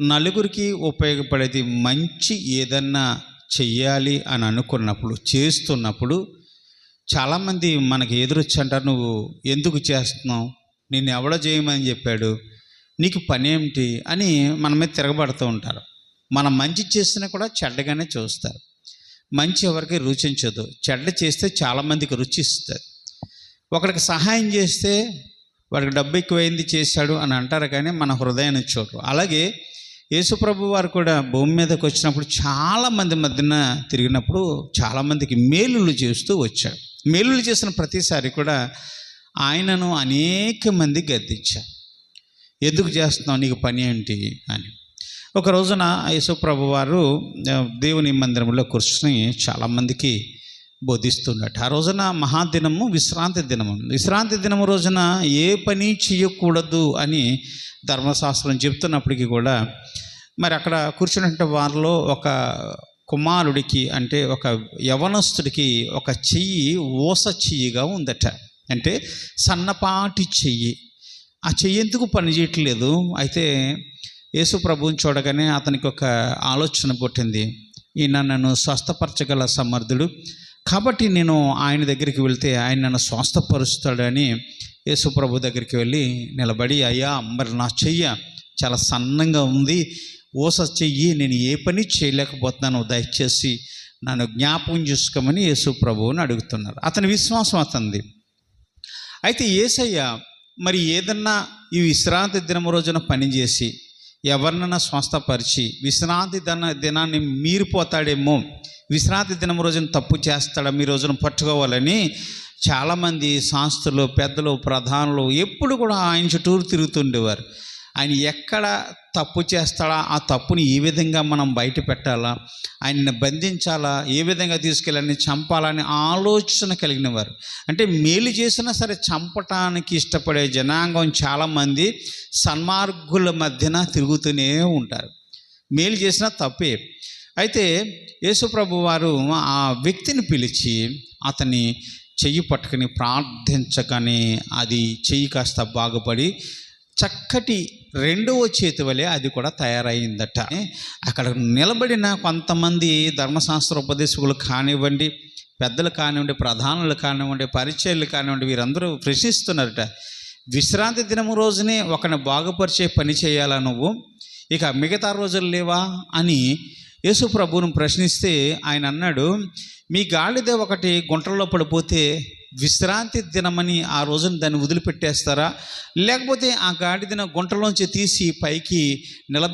నలుగురికి ఉపయోగపడేది మంచి ఏదన్నా చెయ్యాలి అని అనుకున్నప్పుడు చేస్తున్నప్పుడు చాలామంది మనకి ఎదురొచ్చి అంటారు నువ్వు ఎందుకు చేస్తున్నావు? నేను ఎవడో చేయమని చెప్పాడు. నీకు పని ఏమిటి అని మన మీద తిరగబడుతూ ఉంటారు. మనం మంచి చేసినా కూడా చెడ్డగానే చూస్తారు. మంచి ఎవరికి రుచించదు. చెడ్డ చేస్తే చాలామందికి రుచిస్తుంది. ఒకరికి సహాయం చేస్తే వాడికి డబ్బు ఎక్కువైంది చేశాడు అని అంటారు కానీ మన హృదయాన్ని చూడరు. అలాగే యేసుప్రభు వారు కూడా భూమి మీదకి వచ్చినప్పుడు చాలామంది మధ్యన తిరిగినప్పుడు చాలామందికి మేలులు చేస్తూ వచ్చాడు. మేలులు చేసిన ప్రతిసారి కూడా ఆయనను అనేక మంది గద్దించారు. ఎందుకు చేస్తున్నావు? నీకు పని ఏంటి? అని. ఒక రోజున యేసుప్రభు వారు దేవుని మందిరంలో కూర్చుని చాలామందికి బోధిస్తున్నట్టు. ఆ రోజున మహాదినము విశ్రాంతి దినము. విశ్రాంతి దినము రోజున ఏ పని చేయకూడదు అని ధర్మశాస్త్రం చెప్తున్నప్పటికీ కూడా మరి అక్కడ కూర్చున్నటువంటి వారిలో ఒక కుమారుడికి అంటే ఒక యవనస్తుడికి ఒక చెయ్యి ఓస చెయ్యిగా ఉందట. అంటే సన్నపాటి చెయ్యి. ఆ చెయ్యి ఎందుకు పని చేయట్లేదు? అయితే యేసు ప్రభువుని చూడగానే అతనికి ఒక ఆలోచన పుట్టింది. ఈయన నన్ను స్వస్థపరచగల సమర్థుడు కాబట్టి నేను ఆయన దగ్గరికి వెళ్తే ఆయన నన్ను స్వస్థపరుస్తాడని యేసుప్రభు దగ్గరికి వెళ్ళి నిలబడి అయ్యా మరి నా చెయ్య చాలా సన్నంగా ఉంది. ఓస చెయ్యి నేను ఏ పని చేయలేకపోతున్నాను. దయచేసి నన్ను జ్ఞాపకం చేసుకోమని యేసు ప్రభువుని అడుగుతున్నారు. అతని విశ్వాసం అతనిది. అయితే ఏసయ్య మరి ఏదన్నా ఈ విశ్రాంతి దినం రోజున పనిచేసి ఎవరినైనా స్వస్థపరిచి విశ్రాంతి దిన దినాన్ని మీరిపోతాడేమో విశ్రాంతి దినం రోజున తప్పు చేస్తాడా? మీ రోజున పట్టుకోవాలని చాలామంది శాస్త్రులు పెద్దలు ప్రధానులు ఎప్పుడు కూడా ఆయన చుట్టూరు తిరుగుతుండేవారు. ఆయన ఎక్కడ తప్పు చేస్తాడా? ఆ తప్పుని ఏ విధంగా మనం బయట పెట్టాలా? ఆయన్ని బంధించాలా? ఏ విధంగా తీసుకెళ్ళాలని చంపాలని ఆలోచన కలిగిన వారు అంటే మేలు చేసినా సరే చంపటానికి ఇష్టపడే జనాంగం చాలామంది సన్మార్గుల మధ్యన తిరుగుతూనే ఉంటారు. మేలు చేసినా తప్పే. అయితే యేసుప్రభు వారు ఆ వ్యక్తిని పిలిచి అతని చెయ్యి పట్టుకుని ప్రార్థించగానే అది చెయ్యి కాస్త బాగుపడి చక్కటి రెండవ చేతి వలె అది కూడా తయారైందట. అక్కడ నిలబడిన కొంతమంది ధర్మశాస్త్ర ఉపదేశకులు కానివ్వండి పెద్దలు కానివ్వండి ప్రధానులు కానివ్వండి పరిచయాలు కానివ్వండి వీరందరూ ప్రశ్నిస్తున్నారట విశ్రాంతి దినము రోజునే ఒకని బాగుపరిచే పని చేయాలా నువ్వు? ఇక మిగతా రోజులు లేవా? అని యేసు ప్రభువును ప్రశ్నిస్తే ఆయన అన్నాడు మీ గాలిదే ఒకటి గుంటల్లో పడిపోతే విశ్రాంతి దినమని ఆ రోజున దాన్ని వదిలిపెట్టేస్తారా? లేకపోతే ఆ గాడిదన గుంటలోంచి తీసి పైకి నిలబె